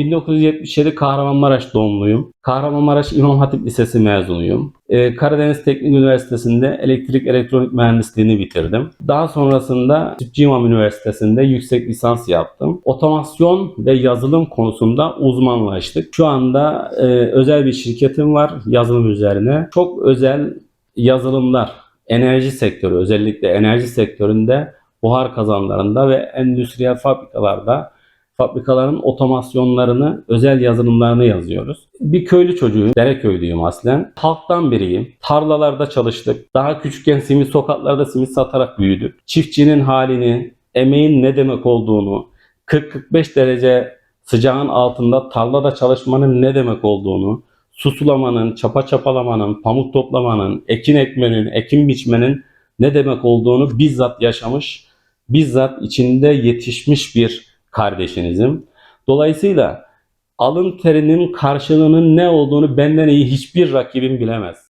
1977 Kahramanmaraş doğumluyum. Kahramanmaraş İmam Hatip Lisesi mezunuyum. Ee, Karadeniz Teknik Üniversitesi'nde elektrik elektronik mühendisliğini bitirdim. Daha sonrasında Sütçü İmam Üniversitesi'nde yüksek lisans yaptım. Otomasyon ve yazılım konusunda uzmanlaştık. Şu anda e, özel bir şirketim var yazılım üzerine. Çok özel yazılımlar, enerji sektörü özellikle enerji sektöründe buhar kazanlarında ve endüstriyel fabrikalarda fabrikaların otomasyonlarını, özel yazılımlarını yazıyoruz. Bir köylü çocuğuyum, Dereköylüyüm aslen. Halktan biriyim. Tarlalarda çalıştık. Daha küçükken simit sokaklarda simit satarak büyüdük. Çiftçinin halini, emeğin ne demek olduğunu, 40-45 derece sıcağın altında tarlada çalışmanın ne demek olduğunu, su sulamanın, çapa çapalamanın, pamuk toplamanın, ekin ekmenin, ekin biçmenin ne demek olduğunu bizzat yaşamış, bizzat içinde yetişmiş bir kardeşinizim. Dolayısıyla alın terinin karşılığının ne olduğunu benden iyi hiçbir rakibim bilemez.